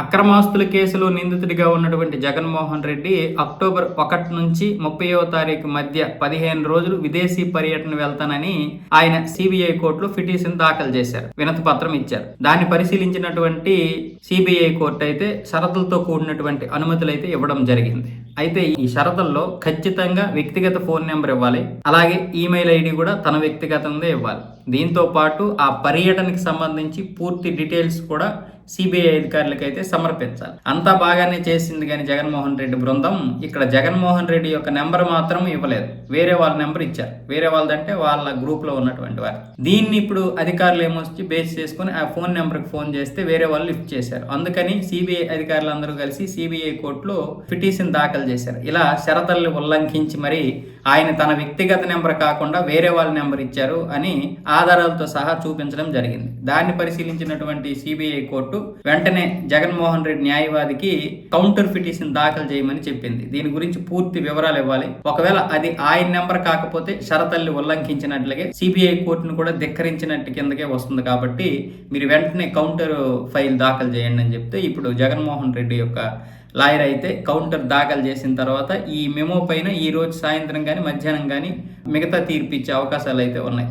అక్రమాస్తుల కేసులో నిందితుడిగా ఉన్నటువంటి జగన్మోహన్ రెడ్డి అక్టోబర్ ఒకటి నుంచి ముప్పైవ తారీఖు మధ్య పదిహేను రోజులు విదేశీ పర్యటన వెళ్తానని ఆయన సిబిఐ కోర్టులో పిటిషన్ దాఖలు చేశారు. వినతి పత్రం ఇచ్చారు. దాన్ని పరిశీలించినటువంటి సిబిఐ కోర్టు అయితే షరతులతో కూడినటువంటి అనుమతులు అయితే ఇవ్వడం జరిగింది. అయితే ఈ షరతుల్లో ఖచ్చితంగా వ్యక్తిగత ఫోన్ నెంబర్ ఇవ్వాలి. అలాగే ఈమెయిల్ ఐడి కూడా తన వ్యక్తిగతంగా ఇవ్వాలి. దీంతో పాటు ఆ పర్యటనకి సంబంధించి పూర్తి డీటెయిల్స్ కూడా సిబిఐ అధికారులకైతే సమర్పించాలి. అంతా బాగానే చేసింది కానీ జగన్మోహన్ రెడ్డి బృందం. ఇక్కడ జగన్మోహన్ రెడ్డి యొక్క నెంబర్ మాత్రం ఇవ్వలేదు. వేరే వాళ్ళ నెంబర్ ఇచ్చారు. వేరే వాళ్ళదంటే వాళ్ళ గ్రూప్లో ఉన్నటువంటి వారు. దీన్ని ఇప్పుడు అధికారులు ఏమొచ్చి బేస్ చేసుకుని ఆ ఫోన్ నెంబర్కి ఫోన్ చేస్తే వేరే వాళ్ళు లిఫ్ట్ చేశారు. అందుకని సిబిఐ అధికారులు అందరూ కలిసి సిబిఐ కోర్టులో పిటిషన్ దాఖలు చేశారు. ఇలా షరతుల్ని ఉల్లంఘించి మరి ఆయన తన వ్యక్తిగత నెంబర్ కాకుండా వేరే వాళ్ళ నెంబర్ ఇచ్చారు అని ఆధారాలతో సహా చూపించడం జరిగింది. దాన్ని పరిశీలించినటువంటి సిబిఐ కోర్టు వెంటనే జగన్మోహన్ రెడ్డి న్యాయవాదికి కౌంటర్ పిటిషన్ దాఖలు చేయమని చెప్పింది. దీని గురించి పూర్తి వివరాలు ఇవ్వాలి. ఒకవేళ అది ఆయన నెంబర్ కాకపోతే షరతల్ని ఉల్లంఘించినట్లుగే సిబిఐ కోర్టును కూడా ధిక్కరించినట్టు కిందకే వస్తుంది కాబట్టి మీరు వెంటనే కౌంటర్ ఫైల్ దాఖలు చేయండి అని చెప్తే ఇప్పుడు జగన్మోహన్ రెడ్డి యొక్క లాయర్ అయితే కౌంటర్ దాఖలు చేసిన తర్వాత ఈ మెమో పైన ఈరోజు సాయంత్రం కానీ మధ్యాహ్నం కానీ మిగతా తీర్పు ఇచ్చే అవకాశాలు అయితే ఉన్నాయి.